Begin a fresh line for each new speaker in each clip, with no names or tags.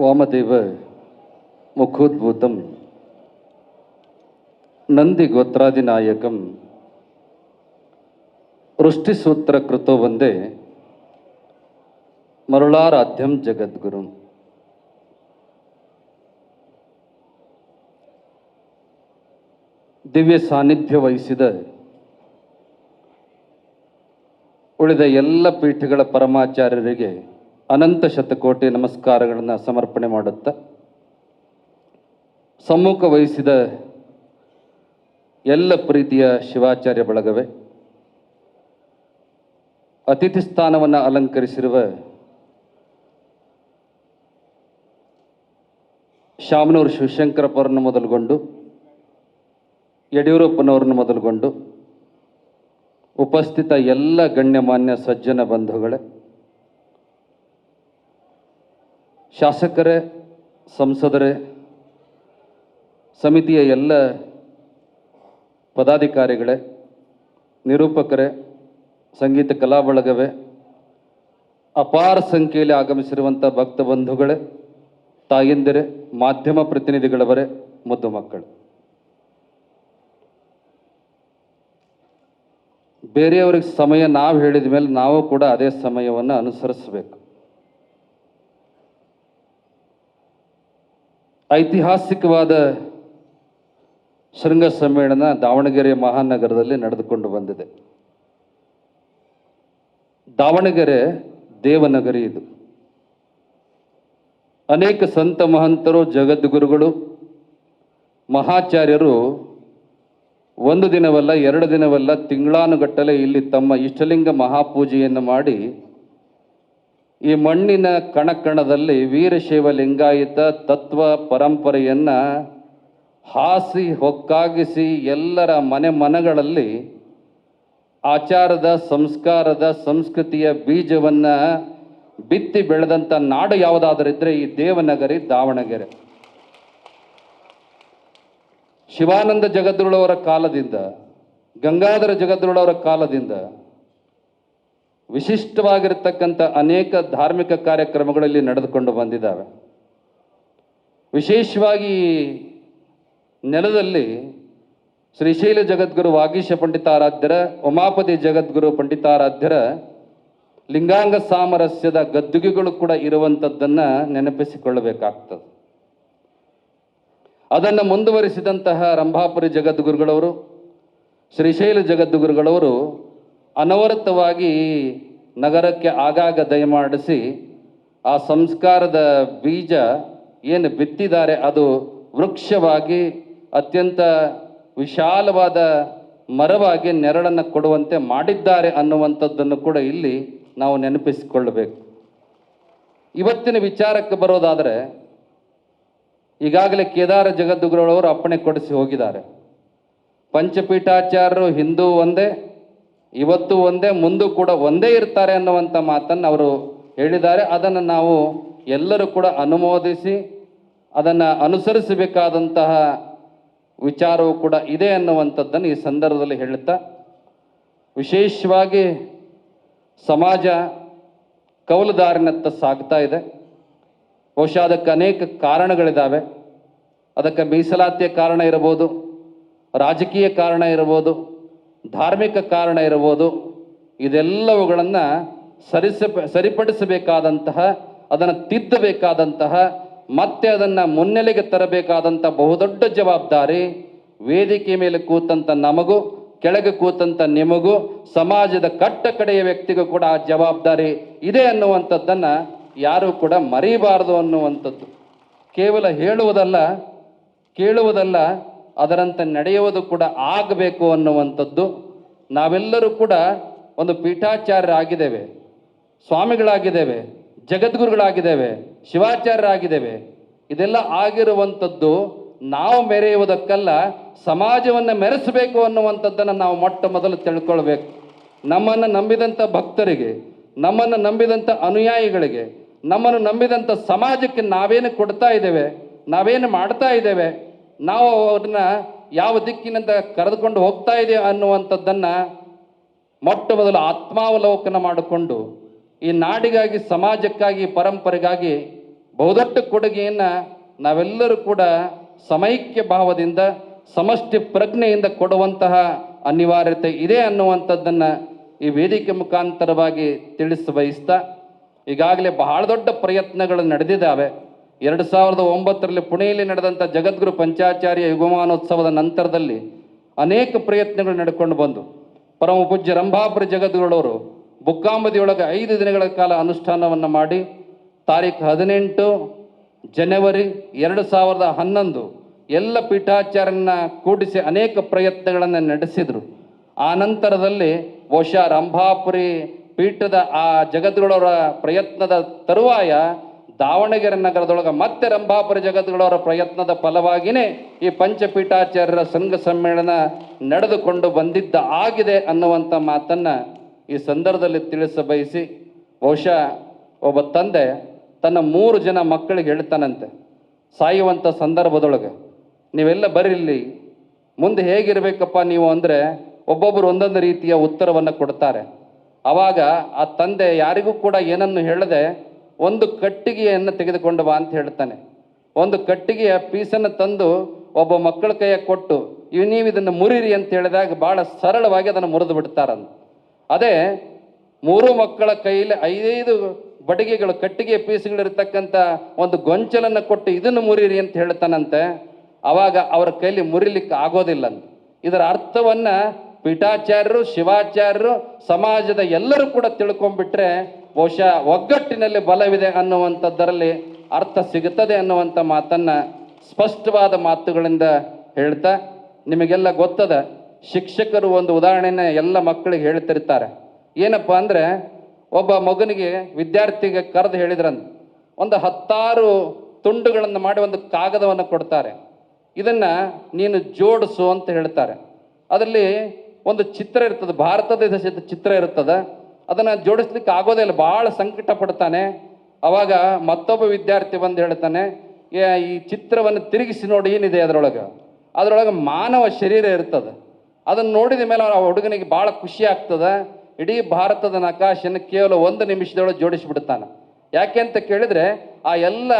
ವಾಮದೇವ ಮುಖೋದ್ಭೂತಂ. ನಂದಿ ಗೋತ್ರಾದಿನಾಯಕಂ ವೃಷ್ಟಿಸೂತ್ರ ಕೃತೋ ಒಂದೇ ಮರುಳಾರಾಧ್ಯಂ ಜಗದ್ಗುರು. ದಿವ್ಯ ಸಾನ್ನಿಧ್ಯ ವಹಿಸಿದ ಉಳಿದ ಎಲ್ಲ ಪೀಠಗಳ ಪರಮಾಚಾರ್ಯರಿಗೆ ಅನಂತ ಶತಕೋಟಿ ನಮಸ್ಕಾರಗಳನ್ನು ಸಮರ್ಪಣೆ ಮಾಡುತ್ತಾ ಸಮ್ಮುಖ ವಹಿಸಿದ ಎಲ್ಲ ಪ್ರೀತಿಯ ಶಿವಾಚಾರ್ಯ ಬಳಗವೇ, ಅತಿಥಿ ಸ್ಥಾನವನ್ನು ಅಲಂಕರಿಸಿರುವ ಶಾಮನೂರು ಶಿವಶಂಕರಪ್ಪರನ್ನು ಮೊದಲುಗೊಂಡು, ಯಡಿಯೂರಪ್ಪನವರನ್ನು ಮೊದಲುಗೊಂಡು, ಉಪಸ್ಥಿತ ಎಲ್ಲ ಗಣ್ಯಮಾನ್ಯ ಸಜ್ಜನ ಬಂಧುಗಳೇ ಶಾಸಕರೇ, ಸಂಸದರೇ, ಸಮಿತಿಯ ಎಲ್ಲ ಪದಾಧಿಕಾರಿಗಳೇ, ನಿರೂಪಕರೇ, ಸಂಗೀತ ಕಲಾ ಬಳಗವೇ ಅಪಾರ ಸಂಖ್ಯೆಯಲ್ಲಿ ಆಗಮಿಸಿರುವಂಥ ಭಕ್ತ ಬಂಧುಗಳೇ, ತಾಯಂದಿರೆ, ಮಾಧ್ಯಮ ಪ್ರತಿನಿಧಿಗಳವರೇ, ಮುದ್ದು ಮಕ್ಕಳು. ಬೇರೆಯವ್ರಿಗೆ ಸಮಯ ನಾವು ಹೇಳಿದ ಮೇಲೆ ನಾವು ಕೂಡ ಅದೇ ಸಮಯವನ್ನು ಅನುಸರಿಸಬೇಕು. ಐತಿಹಾಸಿಕವಾದ ಶೃಂಗ ಸಮ್ಮೇಳನ ದಾವಣಗೆರೆ ಮಹಾನಗರದಲ್ಲಿ ನಡೆದುಕೊಂಡು ಬಂದಿದೆ. ದಾವಣಗೆರೆ ದೇವನಗರಿ ಇದು. ಅನೇಕ ಸಂತ ಮಹಂತರು, ಜಗದ್ಗುರುಗಳು, ಮಹಾಚಾರ್ಯರು ಒಂದು ದಿನವಲ್ಲ, ಎರಡು ದಿನವಲ್ಲ, ತಿಂಗಳಾನುಗಟ್ಟಲೆ ಇಲ್ಲಿ ತಮ್ಮ ಇಷ್ಟಲಿಂಗ ಮಹಾಪೂಜೆಯನ್ನು ಮಾಡಿ ಈ ಮಣ್ಣಿನ ಕಣಕಣದಲ್ಲಿ ವೀರಶೈವ ಲಿಂಗಾಯತ ತತ್ವ ಪರಂಪರೆಯನ್ನು ಹಾಸಿ ಹೊಕ್ಕಾಗಿಸಿ ಎಲ್ಲರ ಮನೆ ಮನಗಳಲ್ಲಿ ಆಚಾರದ, ಸಂಸ್ಕಾರದ, ಸಂಸ್ಕೃತಿಯ ಬೀಜವನ್ನು ಬಿತ್ತಿ ಬೆಳೆದಂಥ ನಾಡು ಯಾವುದಾದರಿದ್ದರೆ ಈ ದೇವನಗರಿ, ದಾವಣಗೆರೆ. ಶಿವಾನಂದ ಜಗದ್ರುಳವರ ಕಾಲದಿಂದ, ಗಂಗಾಧರ ಜಗದ್ರುಳವರ ಕಾಲದಿಂದ ವಿಶಿಷ್ಟವಾಗಿರತಕ್ಕಂಥ ಅನೇಕ ಧಾರ್ಮಿಕ ಕಾರ್ಯಕ್ರಮಗಳಲ್ಲಿ ನಡೆದುಕೊಂಡು ಬಂದಿದ್ದಾವೆ. ವಿಶೇಷವಾಗಿ ನೆಲದಲ್ಲಿ ಶ್ರೀಶೈಲ ಜಗದ್ಗುರು ವಾಗೀಶ ಪಂಡಿತಾರಾಧ್ಯರ, ಉಮಾಪತಿ ಜಗದ್ಗುರು ಪಂಡಿತಾರಾಧ್ಯರ ಲಿಂಗಾಂಗ ಸಾಮರಸ್ಯದ ಗದ್ದುಗೆಗಳು ಕೂಡ ಇರುವಂಥದ್ದನ್ನು ನೆನಪಿಸಿಕೊಳ್ಳಬೇಕಾಗ್ತದೆ. ಅದನ್ನು ಮುಂದುವರಿಸಿದಂತಹ ರಂಭಾಪುರಿ ಜಗದ್ಗುರುಗಳವರು ಶ್ರೀಶೈಲ ಜಗದ್ಗುರುಗಳವರು ಅನವರತವಾಗಿ ನಗರಕ್ಕೆ ಆಗಾಗ ದಯಮಾಡಿಸಿ ಆ ಸಂಸ್ಕಾರದ ಬೀಜ ಏನು ಬಿತ್ತಿದ್ದಾರೆ ಅದು ವೃಕ್ಷವಾಗಿ ಅತ್ಯಂತ ವಿಶಾಲವಾದ ಮರವಾಗಿ ನೆರಳನ್ನು ಕೊಡುವಂತೆ ಮಾಡಿದ್ದಾರೆ ಅನ್ನುವಂಥದ್ದನ್ನು ಕೂಡ ಇಲ್ಲಿ ನಾವು ನೆನಪಿಸಿಕೊಳ್ಳಬೇಕು. ಇವತ್ತಿನ ವಿಚಾರಕ್ಕೆ ಬರೋದಾದರೆ ಈಗಾಗಲೇ ಕೇದಾರ ಜಗದ್ಗುರುಗಳವರು ಅಪ್ಪಣೆ ಕೊಡಿಸಿ ಹೋಗಿದ್ದಾರೆ. ಪಂಚಪೀಠಾಚಾರ್ಯರು ಹಿಂದೂ ಒಂದೇ ಇವತ್ತು ಒಂದೇ, ಮುಂದೂ ಕೂಡ ಒಂದೇ ಇರ್ತಾರೆ ಅನ್ನುವಂಥ ಮಾತನ್ನು ಅವರು ಹೇಳಿದ್ದಾರೆ. ಅದನ್ನು ನಾವು ಎಲ್ಲರೂ ಕೂಡ ಅನುಮೋದಿಸಿ, ಅದನ್ನು ಅನುಸರಿಸಬೇಕಾದಂತಹ ವಿಚಾರವೂ ಕೂಡ ಇದೆ ಅನ್ನುವಂಥದ್ದನ್ನು ಈ ಸಂದರ್ಭದಲ್ಲಿ ಹೇಳುತ್ತಾ, ವಿಶೇಷವಾಗಿ ಸಮಾಜ ಕೌಲುದಾರಿನತ್ತ ಸಾಗ್ತಾ ಇದೆ. ಬಹುಶಃ ಅದಕ್ಕೆ ಅನೇಕ ಕಾರಣಗಳಿದ್ದಾವೆ ಅದಕ್ಕೆ ಮೀಸಲಾತಿಯ ಕಾರಣ ಇರಬಹುದು, ರಾಜಕೀಯ ಕಾರಣ ಇರಬಹುದು ಧಾರ್ಮಿಕ ಕಾರಣ ಇರಬಹುದು. ಇದೆಲ್ಲವುಗಳನ್ನು ಸರಿಸ ಸರಿಪಡಿಸಬೇಕಾದಂತಹ, ಅದನ್ನು ತಿದ್ದಬೇಕಾದಂತಹ, ಮತ್ತೆ ಅದನ್ನು ಮುನ್ನೆಲೆಗೆ ತರಬೇಕಾದಂಥ ಬಹುದೊಡ್ಡ ಜವಾಬ್ದಾರಿ ವೇದಿಕೆ ಮೇಲೆ ಕೂತಂಥ ನಮಗೂ, ಕೆಳಗೆ ಕೂತಂಥ ನಿಮಗೂ, ಸಮಾಜದ ಕಟ್ಟ ಕಡೆಯ ವ್ಯಕ್ತಿಗೂ ಕೂಡ ಆ ಜವಾಬ್ದಾರಿ ಇದೆ ಅನ್ನುವಂಥದ್ದನ್ನು ಯಾರೂ ಕೂಡ ಮರೀಬಾರದು ಅನ್ನುವಂಥದ್ದು. ಕೇವಲ ಹೇಳುವುದಲ್ಲ, ಕೇಳುವುದಲ್ಲ ಅದರಂತೆ ನಡೆಯುವುದು ಕೂಡ ಆಗಬೇಕು ಅನ್ನುವಂಥದ್ದು ನಾವೆಲ್ಲರೂ ಕೂಡ ಒಂದು ಪೀಠಾಚಾರ್ಯರಾಗಿದ್ದೇವೆ. ಸ್ವಾಮಿಗಳಾಗಿದ್ದೇವೆ, ಜಗದ್ಗುರುಗಳಾಗಿದ್ದೇವೆ, ಶಿವಾಚಾರ್ಯರಾಗಿದ್ದೇವೆ. ಇದೆಲ್ಲ ಆಗಿರುವಂಥದ್ದು ನಾವು ಮೆರೆಯುವುದಕ್ಕಲ್ಲ, ಸಮಾಜವನ್ನು ಮೆರೆಸಬೇಕು ಅನ್ನುವಂಥದ್ದನ್ನು ನಾವು ಮೊಟ್ಟ ಮೊದಲು ತಿಳ್ಕೊಳ್ಬೇಕು. ನಮ್ಮನ್ನು ನಂಬಿದಂಥ ಭಕ್ತರಿಗೆ, ನಮ್ಮನ್ನು ನಂಬಿದಂಥ ಅನುಯಾಯಿಗಳಿಗೆ, ನಮ್ಮನ್ನು ನಂಬಿದಂಥ ಸಮಾಜಕ್ಕೆ ನಾವೇನು ಕೊಡ್ತಾ ಇದ್ದೇವೆ, ನಾವೇನು ಮಾಡ್ತಾ ಇದ್ದೇವೆ ನಾವು ಅವ್ರನ್ನ ಯಾವ ದಿಕ್ಕಿನಿಂದ ಕರೆದುಕೊಂಡು ಹೋಗ್ತಾ ಇದೆ ಅನ್ನುವಂಥದ್ದನ್ನ ಮೊಟ್ಟ ಮೊದಲು ಆತ್ಮಾವಲೋಕನ ಮಾಡಿಕೊಂಡು ಈ ನಾಡಿಗಾಗಿ, ಸಮಾಜಕ್ಕಾಗಿ, ಪರಂಪರೆಗಾಗಿ ಬಹುದೊಡ್ಡ ಕೊಡುಗೆಯನ್ನು ನಾವೆಲ್ಲರೂ ಕೂಡ ಸಮೈಕ್ಯ ಭಾವದಿಂದ, ಸಮಷ್ಟಿ ಪ್ರಜ್ಞೆಯಿಂದ ಕೊಡುವಂತಹ ಅನಿವಾರ್ಯತೆ ಇದೆ ಅನ್ನುವಂಥದ್ದನ್ನು ಈ ವೇದಿಕೆ ಮುಖಾಂತರವಾಗಿ ತಿಳಿಸ ಬಯಸ್ತಾ ಈಗಾಗಲೇ ಬಹಳ ದೊಡ್ಡ ಪ್ರಯತ್ನಗಳು ನಡೆದಿದ್ದಾವೆ. ಎರಡು ಸಾವಿರದ ಒಂಬತ್ತರಲ್ಲಿ ಪುಣೆಯಲ್ಲಿ ನಡೆದಂಥ ಜಗದ್ಗುರು ಪಂಚಾಚಾರ್ಯ ಯುಗಮಾನೋತ್ಸವದ ನಂತರದಲ್ಲಿ ಅನೇಕ ಪ್ರಯತ್ನಗಳು ನಡ್ಕೊಂಡು ಬಂದು ಪರಮ ಪೂಜ್ಯ ರಂಭಾಪುರಿ ಜಗದ್ಗುರುಳವರು ಬುಕ್ಕಾಂಬದಿಯೊಳಗೆ ಐದು ದಿನಗಳ ಕಾಲ ಅನುಷ್ಠಾನವನ್ನು ಮಾಡಿ ತಾರೀಖು ಹದಿನೆಂಟು ಜನವರಿ ಎರಡು ಸಾವಿರದ ಹನ್ನೊಂದು ಎಲ್ಲ ಪೀಠಾಚಾರ್ಯನ ಕೂಡಿಸಿ ಅನೇಕ ಪ್ರಯತ್ನಗಳನ್ನು ನಡೆಸಿದರು. ಆ ನಂತರದಲ್ಲಿ ಬಹುಶಃ ರಂಭಾಪುರಿ ಪೀಠದ ಆ ಜಗದ್ಗುರುಳವರ ಪ್ರಯತ್ನದ ತರುವಾಯ ದಾವಣಗೆರೆ ನಗರದೊಳಗೆ ಮತ್ತೆ ರಂಭಾಪುರ ಜಗತ್ಗಳವರ ಪ್ರಯತ್ನದ ಫಲವಾಗಿಯೇ ಈ ಪಂಚಪೀಠಾಚಾರ್ಯರ ಸಂಘ ಸಮ್ಮೇಳನ ನಡೆದುಕೊಂಡು ಬಂದಿದ್ದ ಆಗಿದೆ ಅನ್ನುವಂಥ ಮಾತನ್ನು ಈ ಸಂದರ್ಭದಲ್ಲಿ ತಿಳಿಸ ಬಯಸಿ, ಬಹುಶಃ ಒಬ್ಬ ತಂದೆ ತನ್ನ ಮೂರು ಜನ ಮಕ್ಕಳಿಗೆ ಹೇಳ್ತಾನಂತೆ ಸಾಯುವಂಥ ಸಂದರ್ಭದೊಳಗೆ, ನೀವೆಲ್ಲ ಬರಿಲ್ಲಿ ಮುಂದೆ ಹೇಗಿರಬೇಕಪ್ಪ ನೀವು ಅಂದರೆ ಒಬ್ಬೊಬ್ಬರು ಒಂದೊಂದು ರೀತಿಯ ಉತ್ತರವನ್ನು ಕೊಡ್ತಾರೆ. ಆವಾಗ ಆ ತಂದೆ ಯಾರಿಗೂ ಕೂಡ ಏನನ್ನು ಹೇಳದೆ ಒಂದು ಕಟ್ಟಿಗೆಯನ್ನು ತೆಗೆದುಕೊಂಡು ಬಾ ಅಂತ ಹೇಳ್ತಾನೆ. ಒಂದು ಕಟ್ಟಿಗೆಯ ಪೀಸನ್ನು ತಂದು ಒಬ್ಬ ಮಕ್ಕಳ ಕೈಯ ಕೊಟ್ಟು, ಇವ್ ನೀವು ಇದನ್ನು ಮುರಿರಿ ಅಂತ ಹೇಳಿದಾಗ ಭಾಳ ಸರಳವಾಗಿ ಅದನ್ನು ಮುರಿದು ಬಿಡ್ತಾರಂತ. ಅದೇ ಮೂರು ಮಕ್ಕಳ ಕೈಯಲ್ಲಿ ಐದೈದು ಬಡಿಗೆಗಳು ಕಟ್ಟಿಗೆ ಪೀಸ್ಗಳಿರ್ತಕ್ಕಂಥ ಒಂದು ಗೊಂಚಲನ್ನು ಕೊಟ್ಟು ಇದನ್ನು ಮುರಿರಿ ಅಂತ ಹೇಳ್ತಾನಂತೆ. ಅವಾಗ ಅವರ ಕೈಲಿ ಮುರಿಲಿಕ್ಕೆ ಆಗೋದಿಲ್ಲ ಇದರ ಅರ್ಥವನ್ನ ಪೀಠಾಚಾರ್ಯರು, ಶಿವಾಚಾರ್ಯರು, ಸಮಾಜದ ಎಲ್ಲರೂ ಕೂಡ ತಿಳ್ಕೊಂಡ್ಬಿಟ್ರೆ ಬಹುಶಃ ಒಗ್ಗಟ್ಟಿನಲ್ಲಿ ಬಲವಿದೆ ಅನ್ನುವಂಥದ್ದರಲ್ಲಿ ಅರ್ಥ ಸಿಗುತ್ತದೆ ಅನ್ನುವಂಥ ಮಾತನ್ನು ಸ್ಪಷ್ಟವಾದ ಮಾತುಗಳಿಂದ ಹೇಳ್ತಾ ನಿಮಗೆಲ್ಲ ಗೊತ್ತದ? ಶಿಕ್ಷಕರು ಒಂದು ಉದಾಹರಣೆನ ಎಲ್ಲ ಮಕ್ಕಳಿಗೆ ಹೇಳ್ತಿರ್ತಾರೆ. ಏನಪ್ಪ ಅಂದರೆ ಒಬ್ಬ ಮಗನಿಗೆ ವಿದ್ಯಾರ್ಥಿಗೆ ಕರೆದು ಹೇಳಿದ್ರಂತ. ಒಂದು ಹತ್ತಾರು ತುಂಡುಗಳನ್ನು ಮಾಡಿ ಒಂದು ಕಾಗದವನ್ನು ಕೊಡ್ತಾರೆ. ಇದನ್ನು ನೀನು ಜೋಡಿಸು ಅಂತ ಹೇಳ್ತಾರೆ. ಅದರಲ್ಲಿ ಒಂದು ಚಿತ್ರ ಇರ್ತದೆ, ಭಾರತದ ಚಿತ್ರ ಇರ್ತದೆ. ಅದನ್ನು ಜೋಡಿಸ್ಲಿಕ್ಕೆ ಆಗೋದೇ ಇಲ್ಲ. ಭಾಳ ಸಂಕಟ ಪಡ್ತಾನೆ. ಅವಾಗ ಮತ್ತೊಬ್ಬ ವಿದ್ಯಾರ್ಥಿ ಬಂದು ಹೇಳ್ತಾನೆ "ಏ, ಈ ಚಿತ್ರವನ್ನು ತಿರುಗಿಸಿ ನೋಡಿ ಏನಿದೆ ಅದರೊಳಗೆ? ಅದರೊಳಗೆ ಮಾನವ ಶರೀರ ಇರ್ತದೆ. ಅದನ್ನು ನೋಡಿದ ಮೇಲೆ ಆ ಹುಡುಗನಿಗೆ ಭಾಳ ಖುಷಿ ಆಗ್ತದೆ. ಇಡೀ ಭಾರತದ ನಕಾಶೆಯನ್ನು ಕೇವಲ ಒಂದು ನಿಮಿಷದೊಳಗೆ ಜೋಡಿಸಿಬಿಡ್ತಾನೆ. ಯಾಕೆ ಅಂತ ಕೇಳಿದರೆ ಆ ಎಲ್ಲ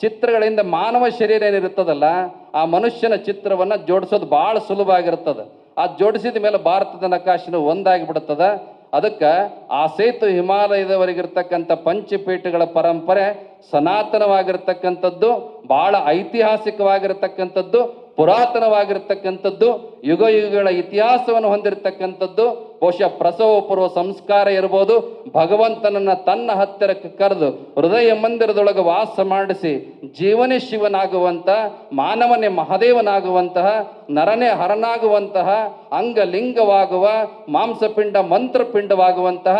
ಚಿತ್ರಗಳಿಂದ ಮಾನವ ಶರೀರ ಏನಿರುತ್ತದಲ್ಲ ಆ ಮನುಷ್ಯನ ಚಿತ್ರವನ್ನು ಜೋಡಿಸೋದು ಭಾಳ ಸುಲಭ ಆಗಿರ್ತದೆ ಆ ಜೋಡಿಸಿದ ಮೇಲೆ ಭಾರತದ ನಕಾಶನ ಒಂದಾಗಿ ಬಿಡುತ್ತದೆ ಅದಕ್ಕೆ ಆ ಸೇತು ಹಿಮಾಲಯದವರೆಗಿರ್ತಕ್ಕಂಥ ಪಂಚಪೀಠಗಳ ಪರಂಪರೆ ಸನಾತನವಾಗಿರ್ತಕ್ಕಂಥದ್ದು ಬಹಳ ಐತಿಹಾಸಿಕವಾಗಿರತಕ್ಕಂಥದ್ದು ಪುರಾತನವಾಗಿರ್ತಕ್ಕಂಥದ್ದು ಯುಗ ಯುಗಗಳ ಇತಿಹಾಸವನ್ನು ಹೊಂದಿರತಕ್ಕಂಥದ್ದು ಬಹುಶಃ ಪ್ರಸವ ಪೂರ್ವ ಸಂಸ್ಕಾರ ಇರ್ಬೋದು, ಭಗವಂತನನ್ನ ತನ್ನ ಹತ್ತಿರಕ್ಕೆ ಕರೆದು ಹೃದಯ ಮಂದಿರದೊಳಗೆ ವಾಸ ಮಾಡಿಸಿ ಜೀವನೇ ಶಿವನಾಗುವಂತ, ಮಾನವನೇ ಮಹಾದೇವನಾಗುವಂತಹ, ನರನೇ ಹರನಾಗುವಂತಹ, ಅಂಗಲಿಂಗವಾಗುವ, ಮಾಂಸಪಿಂಡ ಮಂತ್ರಪಿಂಡವಾಗುವಂತಹ,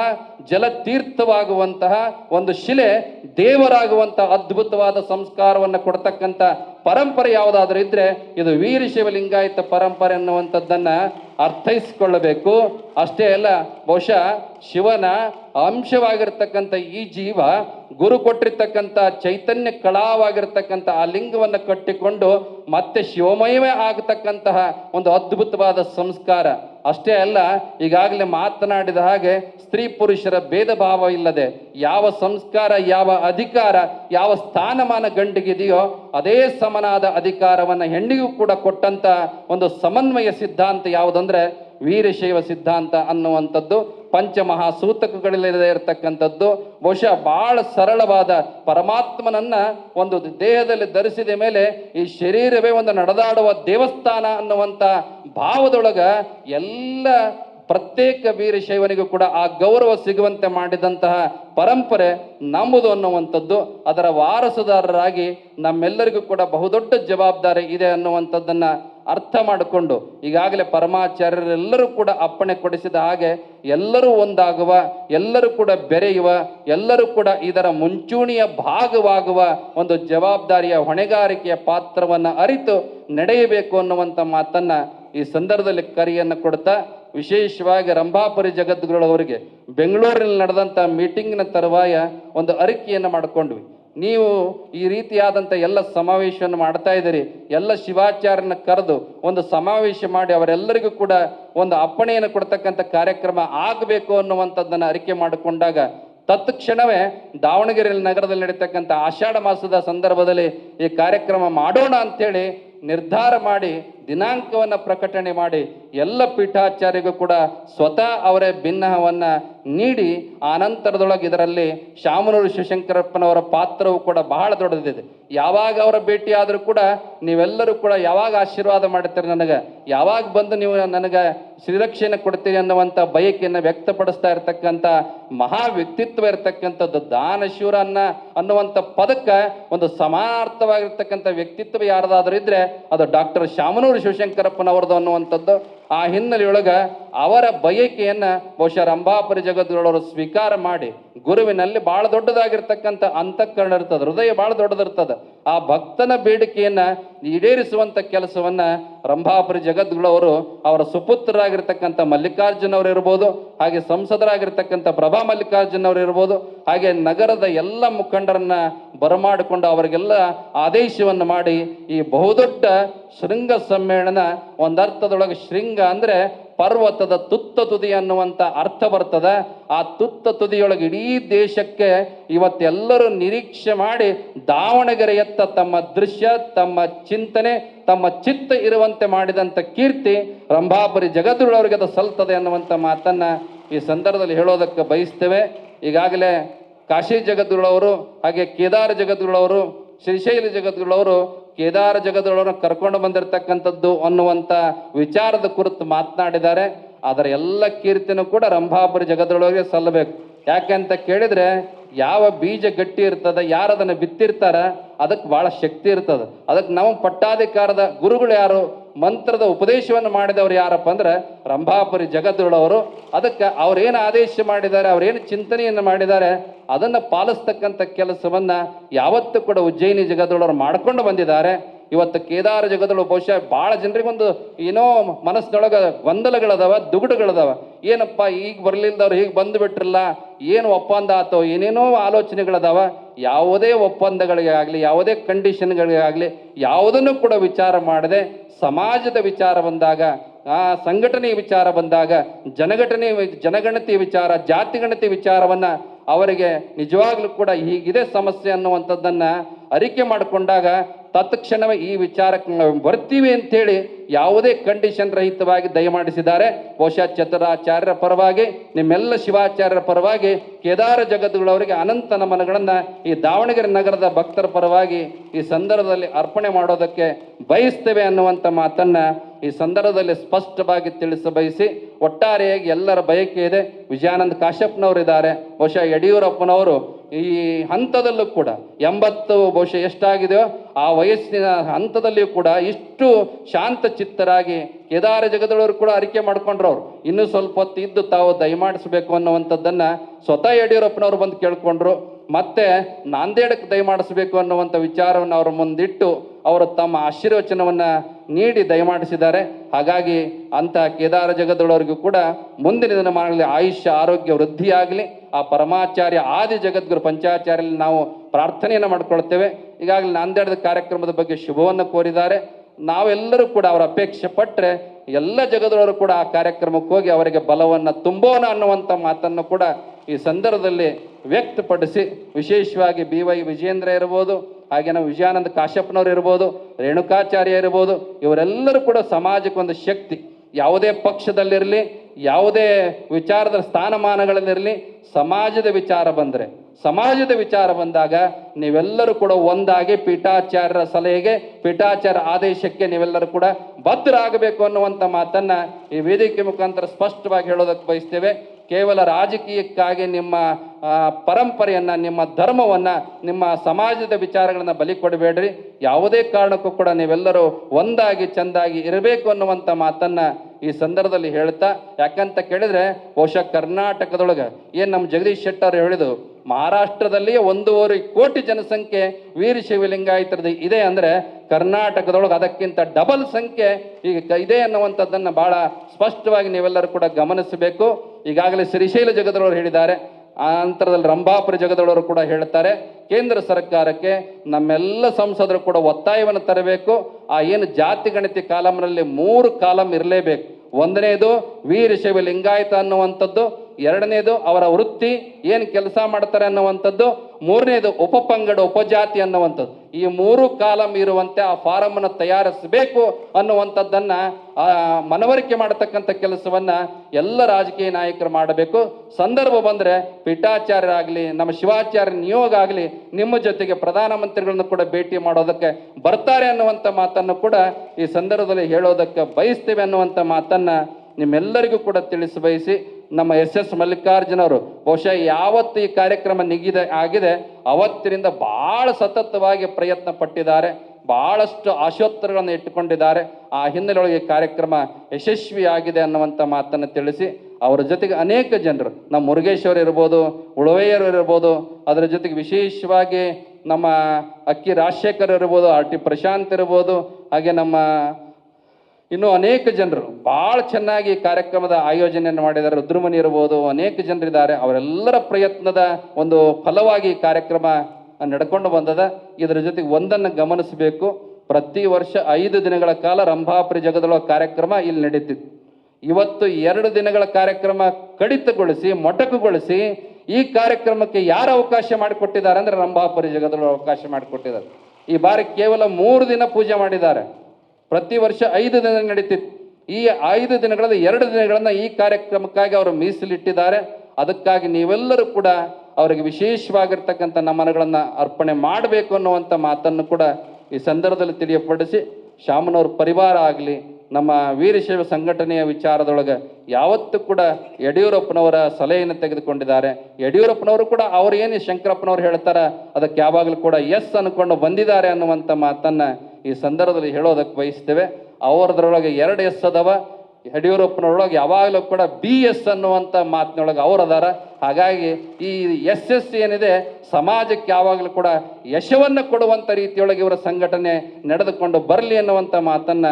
ಜಲತೀರ್ಥವಾಗುವಂತಹ ಒಂದು ಶಿಲೆ ದೇವರಾಗುವಂತಹ ಅದ್ಭುತವಾದ ಸಂಸ್ಕಾರವನ್ನು ಕೊಡ್ತಕ್ಕಂಥ ಪರಂಪರೆ ಯಾವುದಾದ್ರೂ ಇದ್ರೆ ಇದು ವೀರ ಶಿವಲಿಂಗಾಯತ ಪರಂಪರೆ ಅನ್ನುವಂಥದ್ದನ್ನ ಅರ್ಥೈಸಿಕೊಳ್ಳಬೇಕು. ಅಷ್ಟೇ ಅಲ್ಲ ಬಹುಶಃ ಶಿವನ ಅಂಶವಾಗಿರ್ತಕ್ಕಂಥ ಈ ಜೀವ ಗುರು ಕೊಟ್ಟಿರ್ತಕ್ಕಂಥ ಚೈತನ್ಯ ಕಳಾವಾಗಿರ್ತಕ್ಕಂಥ ಆ ಲಿಂಗವನ್ನು ಕಟ್ಟಿಕೊಂಡು ಮತ್ತೆ ಶಿವಮಯವೇ ಆಗತಕ್ಕಂತಹ ಒಂದು ಅದ್ಭುತವಾದ ಸಂಸ್ಕಾರ. ಅಷ್ಟೇ ಅಲ್ಲ, ಈಗಾಗಲೇ ಮಾತನಾಡಿದ ಹಾಗೆ ಸ್ತ್ರೀ ಪುರುಷರ ಭೇದ ಭಾವ ಇಲ್ಲದೆ ಯಾವ ಸಂಸ್ಕಾರ, ಯಾವ ಅಧಿಕಾರ, ಯಾವ ಸ್ಥಾನಮಾನ ಗಂಡಿಗಿದೆಯೋ ಅದೇ ಸಮನಾದ ಅಧಿಕಾರವನ್ನು ಹೆಣ್ಣಿಗೂ ಕೂಡ ಕೊಟ್ಟಂತ ಒಂದು ಸಮನ್ವಯ ಸಿದ್ಧಾಂತ ಯಾವುದಂದ್ರೆ ವೀರಶೈವ ಸಿದ್ಧಾಂತ ಅನ್ನುವಂಥದ್ದು ಪಂಚಮಹಾಸೂತಕಗಳಲ್ಲಿ ಇರತಕ್ಕಂಥದ್ದು. ಬಹುಶಃ ಬಹಳ ಸರಳವಾದ ಪರಮಾತ್ಮನನ್ನ ಒಂದು ದೇಹದಲ್ಲಿ ಧರಿಸಿದ ಮೇಲೆ ಈ ಶರೀರವೇ ಒಂದು ನಡೆದಾಡುವ ದೇವಸ್ಥಾನ ಅನ್ನುವಂಥ ಭಾವದೊಳಗ ಎಲ್ಲ ಪ್ರತ್ಯೇಕ ವೀರಶೈವನಿಗೂ ಕೂಡ ಆ ಗೌರವ ಸಿಗುವಂತೆ ಮಾಡಿದಂತಹ ಪರಂಪರೆ ನಮ್ಮದು ಅನ್ನುವಂಥದ್ದು. ಅದರ ವಾರಸುದಾರರಾಗಿ ನಮ್ಮೆಲ್ಲರಿಗೂ ಕೂಡ ಬಹುದೊಡ್ಡ ಜವಾಬ್ದಾರಿ ಇದೆ ಅನ್ನುವಂಥದ್ದನ್ನ ಅರ್ಥ ಮಾಡಿಕೊಂಡು ಈಗಾಗಲೇ ಪರಮಾಚಾರ್ಯರೆಲ್ಲರೂ ಕೂಡ ಅಪ್ಪಣೆ ಕೊಡಿಸಿದ ಹಾಗೆ ಎಲ್ಲರೂ ಒಂದಾಗುವ, ಎಲ್ಲರೂ ಕೂಡ ಬೆರೆಯುವ, ಎಲ್ಲರೂ ಕೂಡ ಇದರ ಮುಂಚೂಣಿಯ ಭಾಗವಾಗುವ ಒಂದು ಜವಾಬ್ದಾರಿಯ ಹೊಣೆಗಾರಿಕೆಯ ಪಾತ್ರವನ್ನು ಅರಿತು ನಡೆಯಬೇಕು ಅನ್ನುವಂಥ ಮಾತನ್ನ ಈ ಸಂದರ್ಭದಲ್ಲಿ ಕರೆಯನ್ನು ಕೊಡ್ತಾ ವಿಶೇಷವಾಗಿ ರಂಭಾಪುರಿ ಜಗದ್ಗುರುಗಳವರಿಗೆ ಬೆಂಗಳೂರಿನಲ್ಲಿ ನಡೆದಂಥ ಮೀಟಿಂಗ್ನ ತರುವಾಯ ಒಂದು ಅರಿಕೆಯನ್ನು ಮಾಡಿಕೊಂಡ್ವಿ. ನೀವು ಈ ರೀತಿಯಾದಂಥ ಎಲ್ಲ ಸಮಾವೇಶವನ್ನು ಮಾಡ್ತಾ ಇದ್ದೀರಿ, ಎಲ್ಲ ಶಿವಾಚಾರ್ಯನ ಕರೆದು ಒಂದು ಸಮಾವೇಶ ಮಾಡಿ ಅವರೆಲ್ಲರಿಗೂ ಕೂಡ ಒಂದು ಅಪ್ಪಣೆಯನ್ನು ಕೊಡ್ತಕ್ಕಂಥ ಕಾರ್ಯಕ್ರಮ ಆಗಬೇಕು ಅನ್ನುವಂಥದ್ದನ್ನು ಅರಿಕೆ ಮಾಡಿಕೊಂಡಾಗ ತತ್ಕ್ಷಣವೇ ದಾವಣಗೆರೆ ನಗರದಲ್ಲಿ ನಡೀತಕ್ಕಂಥ ಆಷಾಢ ಮಾಸದ ಸಂದರ್ಭದಲ್ಲಿ ಈ ಕಾರ್ಯಕ್ರಮ ಮಾಡೋಣ ಅಂಥೇಳಿ ನಿರ್ಧಾರ ಮಾಡಿ ದಿನಾಂಕವನ್ನು ಪ್ರಕಟಣೆ ಮಾಡಿ ಎಲ್ಲ ಪೀಠಾಚಾರ್ಯಗೂ ಕೂಡ ಸ್ವತಃ ಅವರೇ ಭಿನ್ನಹವನ್ನು ನೀಡಿ ಆನಂತರದೊಳಗೆ ಇದರಲ್ಲಿ ಶಾಮನೂರು ಶಿವಶಂಕರಪ್ಪನವರ ಪಾತ್ರವು ಕೂಡ ಬಹಳ ದೊಡ್ಡದಿದೆ. ಯಾವಾಗ ಅವರ ಭೇಟಿ ಆದರೂ ಕೂಡ ನೀವೆಲ್ಲರೂ ಕೂಡ ಯಾವಾಗ ಆಶೀರ್ವಾದ ಮಾಡ್ತೀರಿ ನನಗೆ? ಯಾವಾಗ ಬಂದು ನೀವು ನನಗೆ ಶ್ರೀರಕ್ಷೆಯನ್ನು ಕೊಡ್ತೀರಿ ಅನ್ನುವಂಥ ಬಯಕೆಯನ್ನು ವ್ಯಕ್ತಪಡಿಸ್ತಾ ಇರತಕ್ಕಂಥ ಮಹಾ ವ್ಯಕ್ತಿತ್ವ ಇರತಕ್ಕಂಥದ್ದು ದಾನಶೂರ ಅನ್ನ ಅನ್ನುವಂಥ ಪದಕ್ಕೆ ಒಂದು ಸಮಾನಾರ್ಥವಾಗಿರ್ತಕ್ಕಂಥ ವ್ಯಕ್ತಿತ್ವ ಯಾರದಾದ್ರೂ ಇದ್ರೆ ಅದು ಡಾಕ್ಟರ್ ಶಾಮನೂರು ಶಿವಶಂಕರಪ್ಪನವರದು ಅನ್ನುವಂಥದ್ದು. ಆ ಹಿನ್ನೆಲೆಯೊಳಗೆ ಅವರ ಬಯಕೆಯನ್ನು ಬಹುಶಃ ರಂಭಾಪುರಿ ಜಗದ್ಗುರುವರು ಸ್ವೀಕಾರ ಮಾಡಿ ಗುರುವಿನಲ್ಲಿ ಬಹಳ ದೊಡ್ಡದಾಗಿರ್ತಕ್ಕಂಥ ಅಂತಃಕರಣ ಇರ್ತದೆ, ಹೃದಯ ಬಹಳ ದೊಡ್ಡದಿರ್ತದೆ. ಆ ಭಕ್ತನ ಬೇಡಿಕೆಯನ್ನು ಈಡೇರಿಸುವಂಥ ಕೆಲಸವನ್ನ ರಂಭಾಪುರಿ ಜಗದ್ಗುರುವರು ಅವರ ಸುಪುತ್ರರಾಗಿರ್ತಕ್ಕಂಥ ಮಲ್ಲಿಕಾರ್ಜುನ್ ಅವರು ಇರ್ಬೋದು, ಹಾಗೆ ಸಂಸದರಾಗಿರ್ತಕ್ಕಂಥ ಪ್ರಭಾ ಮಲ್ಲಿಕಾರ್ಜುನ್ ಅವರು ಇರ್ಬೋದು, ಹಾಗೆ ನಗರದ ಎಲ್ಲ ಮುಖಂಡರನ್ನ ಬರಮಾಡಿಕೊಂಡು ಅವರಿಗೆಲ್ಲ ಆದೇಶವನ್ನು ಮಾಡಿ ಈ ಬಹುದೊಡ್ಡ ಶೃಂಗ ಸಮ್ಮೇಳನ ಒಂದರ್ಥದೊಳಗೆ ಶೃಂಗ ಅಂದ್ರೆ ಪರ್ವತದ ತುತ್ತ ತುದಿ ಅನ್ನುವಂಥ ಅರ್ಥ ಬರ್ತದೆ. ಆ ತುತ್ತ ತುದಿಯೊಳಗೆ ಇಡೀ ದೇಶಕ್ಕೆ ಇವತ್ತೆಲ್ಲರೂ ನಿರೀಕ್ಷೆ ಮಾಡಿ ದಾವಣಗೆರೆಯತ್ತ ತಮ್ಮ ದೃಶ್ಯ, ತಮ್ಮ ಚಿಂತನೆ, ತಮ್ಮ ಚಿತ್ತ ಇರುವಂತೆ ಮಾಡಿದಂಥ ಕೀರ್ತಿ ರಂಭಾಪುರಿ ಜಗದುಳವರಿಗೆ ಅದು ಸಲ್ತದೆ ಅನ್ನುವಂಥ ಮಾತನ್ನ ಈ ಸಂದರ್ಭದಲ್ಲಿ ಹೇಳೋದಕ್ಕೆ ಬಯಸ್ತೇವೆ. ಈಗಾಗಲೇ ಕಾಶಿ ಜಗದ್ಗುರುಳವರು ಹಾಗೆ ಕೇದಾರ ಜಗದ್ಗುರುಳವರು ಶ್ರೀಶೈಲ ಜಗದ್ಗುರುಳವರು ಕೇದಾರ ಜಗದೊಳನ ಕರ್ಕೊಂಡು ಬಂದಿರತಕ್ಕಂಥದ್ದು ಅನ್ನುವಂಥ ವಿಚಾರದ ಕುರಿತು ಮಾತನಾಡಿದ್ದಾರೆ. ಅದರ ಎಲ್ಲ ಕೀರ್ತಿನೂ ಕೂಡ ರಂಭಾಪುರಿ ಜಗದೊಳಗೆ ಸಲ್ಲಬೇಕು. ಯಾಕೆ ಅಂತ ಕೇಳಿದ್ರೆ ಯಾವ ಬೀಜ ಗಟ್ಟಿ ಇರ್ತದ, ಯಾರು ಅದನ್ನು ಬಿತ್ತಿರ್ತಾರ ಅದಕ್ಕೆ ಬಹಳ ಶಕ್ತಿ ಇರ್ತದೆ. ಅದಕ್ಕೆ ನಾವು ಪಟ್ಟಾಧಿಕಾರದ ಗುರುಗಳು ಯಾರು, ಮಂತ್ರದ ಉಪದೇಶವನ್ನು ಮಾಡಿದವರು ಯಾರಪ್ಪ ಅಂದ್ರೆ ರಂಭಾಪುರಿ ಜಗದ್ಗುರುಳವರು ಅದಕ್ಕೆ ಅವ್ರೇನು ಆದೇಶ ಮಾಡಿದ್ದಾರೆ ಅವ್ರೇನು ಚಿಂತನೆಯನ್ನು ಮಾಡಿದ್ದಾರೆ, ಅದನ್ನು ಪಾಲಿಸ್ತಕ್ಕಂಥ ಕೆಲಸವನ್ನ ಯಾವತ್ತೂ ಕೂಡ ಉಜ್ಜಯಿನಿ ಜಗದ್ಗುರುಳವರು ಮಾಡ್ಕೊಂಡು ಬಂದಿದ್ದಾರೆ. ಇವತ್ತು ಕೇದಾರ ಜಗದಳು ಬಹುಶಃ ಭಾಳ ಜನರಿಗೊಂದು ಏನೋ ಮನಸ್ಸಿನೊಳಗೆ ಗೊಂದಲಗಳದಾವ, ದುಗುಡುಗಳದಾವ. ಏನಪ್ಪ ಈಗ ಬರಲಿಲ್ಲದವ್ರು ಹೀಗೆ ಬಂದು ಬಿಟ್ರಲ್ಲ ಏನು ಒಪ್ಪಂದ ಆತೋ ಏನೇನೋ ಆಲೋಚನೆಗಳದಾವ. ಯಾವುದೇ ಒಪ್ಪಂದಗಳಿಗೆ ಆಗಲಿ ಯಾವುದೇ ಕಂಡೀಷನ್ಗಳಿಗೆ ಆಗಲಿ ಯಾವುದನ್ನು ಕೂಡ ವಿಚಾರ ಮಾಡದೆ ಸಮಾಜದ ವಿಚಾರ ಬಂದಾಗ, ಆ ಸಂಘಟನೆಯ ವಿಚಾರ ಬಂದಾಗ, ಜನಘಟನೆ, ಜನಗಣತಿ ವಿಚಾರ ಜಾತಿಗಣತಿ ವಿಚಾರವನ್ನ ಅವರಿಗೆ ನಿಜವಾಗ್ಲೂ ಕೂಡ ಹೀಗಿದೆ ಸಮಸ್ಯೆ ಅನ್ನುವಂಥದ್ದನ್ನು ಅರಿಕೆ ಮಾಡಿಕೊಂಡಾಗ ತತ್ಕ್ಷಣವೇ ಈ ವಿಚಾರಕ್ಕೆ ನಾವು ಬರ್ತೀವಿ ಅಂತೇಳಿ ಯಾವುದೇ ಕಂಡೀಷನ್ ರಹಿತವಾಗಿ ದಯಮಾಡಿಸಿದ್ದಾರೆ ಬಹುಶಃ ಚತುರಾಚಾರ್ಯರ ಪರವಾಗಿ, ನಿಮ್ಮೆಲ್ಲ ಶಿವಾಚಾರ್ಯರ ಪರವಾಗಿ, ಕೇದಾರ ಜಗದ್ಗುಳವರಿಗೆ ಅನಂತ ನಮನಗಳನ್ನು ಈ ದಾವಣಗೆರೆ ನಗರದ ಭಕ್ತರ ಪರವಾಗಿ ಈ ಸಂದರ್ಭದಲ್ಲಿ ಅರ್ಪಣೆ ಮಾಡೋದಕ್ಕೆ ಬಯಸ್ತೇವೆ ಅನ್ನುವಂಥ ಮಾತನ್ನ ಈ ಸಂದರ್ಭದಲ್ಲಿ ಸ್ಪಷ್ಟವಾಗಿ ತಿಳಿಸ ಬಯಸಿ ಒಟ್ಟಾರೆಯಾಗಿ ಎಲ್ಲರ ಬಯಕೆ ಇದೆ. ವಿಜಯಾನಂದ ಕಾಶ್ಯಪ್ನವರಿದ್ದಾರೆ. ಬಹುಶಃ ಯಡಿಯೂರಪ್ಪನವರು ಈ ಹಂತದಲ್ಲೂ ಕೂಡ ಎಂಬತ್ತು ಬಹುಶಃ ಎಷ್ಟಾಗಿದೆಯೋ ಆ ವಯಸ್ಸಿನ ಹಂತದಲ್ಲಿಯೂ ಕೂಡ ಇಷ್ಟು ಶಾಂತ ಚಿತ್ತರಾಗಿ ಕೇದಾರ ಜಗದವರು ಕೂಡ ಅರಿಕೆ ಮಾಡ್ಕೊಂಡ್ರವ್ರು. ಇನ್ನೂ ಸ್ವಲ್ಪ ಹೊತ್ತು ಇದ್ದು ತಾವು ದಯಮಾಡಿಸ್ಬೇಕು ಅನ್ನುವಂಥದ್ದನ್ನು ಸ್ವತಃ ಯಡಿಯೂರಪ್ಪನವರು ಬಂದು ಕೇಳ್ಕೊಂಡ್ರು. ಮತ್ತೆ ನಾಂದೇಡಕ್ಕೆ ದಯಮಾಡಿಸ್ಬೇಕು ಅನ್ನುವಂಥ ವಿಚಾರವನ್ನು ಅವರ ಮುಂದಿಟ್ಟು ಅವರು ತಮ್ಮ ಆಶೀರ್ವಚನವನ್ನು ನೀಡಿ ದಯಮಾಡಿಸಿದ್ದಾರೆ. ಹಾಗಾಗಿ ಅಂತಹ ಕೇದಾರ ಜಗದೊಳವರಿಗೂ ಕೂಡ ಮುಂದಿನ ದಿನಮಾನಗಳಲ್ಲಿ ಆಯುಷ್ಯ, ಆರೋಗ್ಯ ವೃದ್ಧಿಯಾಗಲಿ. ಆ ಪರಮಾಚಾರ್ಯ, ಆದಿ ಜಗದ್ಗುರು ಪಂಚಾಚಾರ್ಯಲ್ಲಿ ನಾವು ಪ್ರಾರ್ಥನೆಯನ್ನು ಮಾಡಿಕೊಳ್ತೇವೆ. ಈಗಾಗಲೇ ನಾಂದೇಡದ ಕಾರ್ಯಕ್ರಮದ ಬಗ್ಗೆ ಶುಭವನ್ನು ಕೋರಿದ್ದಾರೆ. ನಾವೆಲ್ಲರೂ ಕೂಡ ಅವರ ಅಪೇಕ್ಷೆ ಪಟ್ಟರೆ ಎಲ್ಲ ಜಗದವರು ಕೂಡ ಆ ಕಾರ್ಯಕ್ರಮಕ್ಕೆ ಹೋಗಿ ಅವರಿಗೆ ಬಲವನ್ನು ತುಂಬೋಣ ಅನ್ನುವಂಥ ಮಾತನ್ನು ಕೂಡ ಈ ಸಂದರ್ಭದಲ್ಲಿ ವ್ಯಕ್ತಪಡಿಸಿ, ವಿಶೇಷವಾಗಿ ಬಿ ವೈ ವಿಜೇಂದ್ರ ಇರ್ಬೋದು, ಹಾಗೆ ನಾವು ವಿಜಯಾನಂದ ಕಾಶ್ಯಪ್ನವ್ರು ಇರ್ಬೋದು, ರೇಣುಕಾಚಾರ್ಯ ಇರ್ಬೋದು, ಇವರೆಲ್ಲರೂ ಕೂಡ ಸಮಾಜಕ್ಕೆ ಒಂದು ಶಕ್ತಿ. ಯಾವುದೇ ಪಕ್ಷದಲ್ಲಿರಲಿ, ಯಾವುದೇ ವಿಚಾರದ ಸ್ಥಾನಮಾನಗಳಲ್ಲಿರಲಿ, ಸಮಾಜದ ವಿಚಾರ ಬಂದರೆ, ಸಮಾಜದ ವಿಚಾರ ಬಂದಾಗ ನೀವೆಲ್ಲರೂ ಕೂಡ ಒಂದಾಗಿ ಪೀಠಾಚಾರ್ಯರ ಸಲಹೆಗೆ, ಪೀಠಾಚಾರ್ಯ ಆದೇಶಕ್ಕೆ ನೀವೆಲ್ಲರೂ ಕೂಡ ಬದ್ಧರಾಗಬೇಕು ಅನ್ನುವಂಥ ಮಾತನ್ನು ಈ ವೇದಿಕೆ ಮುಖಾಂತರ ಸ್ಪಷ್ಟವಾಗಿ ಹೇಳೋದಕ್ಕೆ ಬಯಸ್ತೇವೆ. ಕೇವಲ ರಾಜಕೀಯಕ್ಕಾಗಿ ನಿಮ್ಮ ಪರಂಪರೆಯನ್ನ, ನಿಮ್ಮ ಧರ್ಮವನ್ನ, ನಿಮ್ಮ ಸಮಾಜದ ವಿಚಾರಗಳನ್ನ ಬಲಿ ಕೊಡಬೇಡ್ರಿ. ಯಾವುದೇ ಕಾರಣಕ್ಕೂ ಕೂಡ ನೀವೆಲ್ಲರೂ ಒಂದಾಗಿ ಚಂದಾಗಿ ಇರಬೇಕು ಅನ್ನುವಂಥ ಮಾತನ್ನ ಈ ಸಂದರ್ಭದಲ್ಲಿ ಹೇಳ್ತಾ, ಯಾಕಂತ ಕೇಳಿದ್ರೆ ಬಹುಶಃ ಕರ್ನಾಟಕದೊಳಗೆ ಏನು ನಮ್ಮ ಜಗದೀಶ್ ಶೆಟ್ಟರ್ ಹೇಳಿದು ಮಹಾರಾಷ್ಟ್ರದಲ್ಲಿಯೇ ಒಂದೂವರೆ ಕೋಟಿ ಜನಸಂಖ್ಯೆ ವೀರಶೈವ ಇದೆ ಅಂದ್ರೆ ಕರ್ನಾಟಕದೊಳಗೆ ಅದಕ್ಕಿಂತ ಡಬಲ್ ಸಂಖ್ಯೆ ಈಗ ಇದೆ ಅನ್ನುವಂಥದ್ದನ್ನು ಬಹಳ ಸ್ಪಷ್ಟವಾಗಿ ನೀವೆಲ್ಲರೂ ಕೂಡ ಗಮನಿಸಬೇಕು. ಈಗಾಗಲೇ ಶ್ರೀಶೈಲ ಜಗದವರು ಹೇಳಿದ್ದಾರೆ ಆ ನಂತರದಲ್ಲಿ ರಂಭಾಪುರಿ ಜಗದವರು ಕೂಡ ಹೇಳ್ತಾರೆ, ಕೇಂದ್ರ ಸರ್ಕಾರಕ್ಕೆ ನಮ್ಮೆಲ್ಲ ಸಂಸದರು ಕೂಡ ಒತ್ತಾಯವನ್ನು ತರಬೇಕು. ಆ ಏನು ಜಾತಿ ಗಣತಿ ಕಾಲಮ್ನಲ್ಲಿ ಮೂರು ಕಾಲಮ್ ಇರಲೇಬೇಕು. ಒಂದನೇದು ವೀರಶೈವ ಲಿಂಗಾಯತ ಅನ್ನುವಂಥದ್ದು ಎರಡನೇದು ಅವರ ವೃತ್ತಿ, ಏನು ಕೆಲಸ ಮಾಡ್ತಾರೆ ಅನ್ನುವಂಥದ್ದು, ಮೂರನೇದು ಉಪಪಂಗಡ, ಉಪಜಾತಿ ಅನ್ನುವಂಥದ್ದು. ಈ ಮೂರು ಕಾಲಂ ಇರುವಂತೆ ಆ ಫಾರಮನ್ನು ತಯಾರಿಸಬೇಕು ಅನ್ನುವಂಥದ್ದನ್ನ ಮನವರಿಕೆ ಮಾಡತಕ್ಕಂಥ ಕೆಲಸವನ್ನ ಎಲ್ಲ ರಾಜಕೀಯ ನಾಯಕರು ಮಾಡಬೇಕು. ಸಂದರ್ಭ ಬಂದ್ರೆ ಪೀಠಾಚಾರ್ಯರಾಗಲಿ, ನಮ್ಮ ಶಿವಾಚಾರ್ಯ ನಿಯೋಗ ಆಗಲಿ, ನಿಮ್ಮ ಜೊತೆಗೆ ಪ್ರಧಾನಮಂತ್ರಿಗಳನ್ನು ಕೂಡ ಭೇಟಿ ಮಾಡೋದಕ್ಕೆ ಬರ್ತಾರೆ ಅನ್ನುವಂಥ ಮಾತನ್ನು ಕೂಡ ಈ ಸಂದರ್ಭದಲ್ಲಿ ಹೇಳೋದಕ್ಕೆ ಬಯಸ್ತೇವೆ ಅನ್ನುವಂಥ ಮಾತನ್ನ ನಿಮ್ಮೆಲ್ಲರಿಗೂ ಕೂಡ ತಿಳಿಸಿ ಬಯಸಿ ನಮ್ಮ ಎಸ್ ಎಸ್ ಮಲ್ಲಿಕಾರ್ಜುನ ಅವರು ಬಹುಶಃ ಯಾವತ್ತು ಈ ಕಾರ್ಯಕ್ರಮ ನಿಗಿದೆ, ಆಗಿದೆ, ಅವತ್ತಿನಿಂದ ಬಹಳ ಸತತವಾಗಿ ಪ್ರಯತ್ನ ಪಟ್ಟಿದ್ದಾರೆ ಬಹಳಷ್ಟು ಆಶೋತ್ತರಗಳನ್ನು ಇಟ್ಟುಕೊಂಡಿದ್ದಾರೆ. ಆ ಹಿನ್ನೆಲೆಯೊಳಗೆ ಈ ಕಾರ್ಯಕ್ರಮ ಯಶಸ್ವಿಯಾಗಿದೆ ಅನ್ನುವಂಥ ಮಾತನ್ನು ತಿಳಿಸಿ, ಅವರ ಜೊತೆಗೆ ಅನೇಕ ಜನರು, ನಮ್ಮ ಮುರುಗೇಶ್ವರ ಇರ್ಬೋದು, ಉಳವೆಯರು ಇರ್ಬೋದು, ಅದರ ಜೊತೆಗೆ ವಿಶೇಷವಾಗಿ ನಮ್ಮ ಅಕ್ಕಿ ರಾಜಶೇಖರ್ ಇರ್ಬೋದು, ಆರ್ ಟಿ ಪ್ರಶಾಂತ್ ಇರ್ಬೋದು, ಹಾಗೆ ನಮ್ಮ ಇನ್ನು ಅನೇಕ ಜನರು ಭಾಳ ಚೆನ್ನಾಗಿ ಕಾರ್ಯಕ್ರಮದ ಆಯೋಜನೆಯನ್ನು ಮಾಡಿದ್ದಾರೆ. ರುದ್ರಮುನಿ ಇರ್ಬೋದು, ಅನೇಕ ಜನರಿದ್ದಾರೆ. ಅವರೆಲ್ಲರ ಪ್ರಯತ್ನದ ಒಂದು ಫಲವಾಗಿ ಕಾರ್ಯಕ್ರಮ ನಡ್ಕೊಂಡು ಬಂದದ. ಇದರ ಜೊತೆಗೆ ಒಂದನ್ನು ಗಮನಿಸಬೇಕು. ಪ್ರತಿ ವರ್ಷ ಐದು ದಿನಗಳ ಕಾಲ ರಂಭಾಪುರಿ ಜಗದೊಳ ಕಾರ್ಯಕ್ರಮ ಇಲ್ಲಿ ನಡೀತಿತ್ತು. ಇವತ್ತು ಎರಡು ದಿನಗಳ ಕಾರ್ಯಕ್ರಮ ಕಡಿತಗೊಳಿಸಿ, ಮೊಟಕುಗೊಳಿಸಿ ಈ ಕಾರ್ಯಕ್ರಮಕ್ಕೆ ಯಾರು ಅವಕಾಶ ಮಾಡಿಕೊಟ್ಟಿದ್ದಾರೆ ಅಂದ್ರೆ ರಂಭಾಪುರಿ ಜಗದೊಳ ಅವಕಾಶ ಮಾಡಿಕೊಟ್ಟಿದ್ದಾರೆ. ಈ ಬಾರಿ ಕೇವಲ ಮೂರು ದಿನ ಪೂಜೆ ಮಾಡಿದ್ದಾರೆ. ಪ್ರತಿ ವರ್ಷ ಐದು ದಿನ ನಡೀತಿತ್ತು ಈ ಐದು ದಿನಗಳಲ್ಲಿ ಎರಡು ದಿನಗಳನ್ನು ಈ ಕಾರ್ಯಕ್ರಮಕ್ಕಾಗಿ ಅವರು ಮೀಸಲಿಟ್ಟಿದ್ದಾರೆ. ಅದಕ್ಕಾಗಿ ನೀವೆಲ್ಲರೂ ಕೂಡ ಅವರಿಗೆ ವಿಶೇಷವಾಗಿರ್ತಕ್ಕಂಥ ನಮನಗಳನ್ನು ಅರ್ಪಣೆ ಮಾಡಬೇಕು ಅನ್ನುವಂಥ ಮಾತನ್ನು ಕೂಡ ಈ ಸಂದರ್ಭದಲ್ಲಿ ತಿಳಿಯಪಡಿಸಿ, ಶಾಮನವ್ರ ಪರಿವಾರ ಆಗಲಿ ನಮ್ಮ ವೀರಶೈವ ಸಂಘಟನೆಯ ವಿಚಾರದೊಳಗೆ ಯಾವತ್ತೂ ಕೂಡ ಯಡಿಯೂರಪ್ಪನವರ ಸಲಹೆಯನ್ನು ತೆಗೆದುಕೊಂಡಿದ್ದಾರೆ. ಯಡಿಯೂರಪ್ಪನವರು ಕೂಡ ಅವ್ರು ಏನು ಶಂಕರಪ್ಪನವ್ರು ಹೇಳ್ತಾರೆ, ಅದಕ್ಕೆ ಯಾವಾಗಲೂ ಕೂಡ ಎಸ್ ಅನ್ಕೊಂಡು ಬಂದಿದ್ದಾರೆ ಅನ್ನುವಂಥ ಮಾತನ್ನು ಈ ಸಂದರ್ಭದಲ್ಲಿ ಹೇಳೋದಕ್ಕೆ ಬಯಸ್ತೇವೆ. ಅವರದ್ರೊಳಗೆ ಎರಡು ಎಸ್ ಅದಾವ ಯಡಿಯೂರಪ್ಪನೊಳಗೆ ಯಾವಾಗಲೂ ಕೂಡ ಬಿ ಎಸ್ ಅನ್ನುವಂಥ ಮಾತಿನೊಳಗೆ ಅವ್ರು ಅದಾರ. ಹಾಗಾಗಿ ಈ ಎಸ್ ಎಸ್ ಏನಿದೆ, ಸಮಾಜಕ್ಕೆ ಯಾವಾಗಲೂ ಕೂಡ ಯಶವನ್ನು ಕೊಡುವಂಥ ರೀತಿಯೊಳಗೆ ಇವರ ಸಂಘಟನೆ ನಡೆದುಕೊಂಡು ಬರಲಿ ಅನ್ನುವಂಥ ಮಾತನ್ನ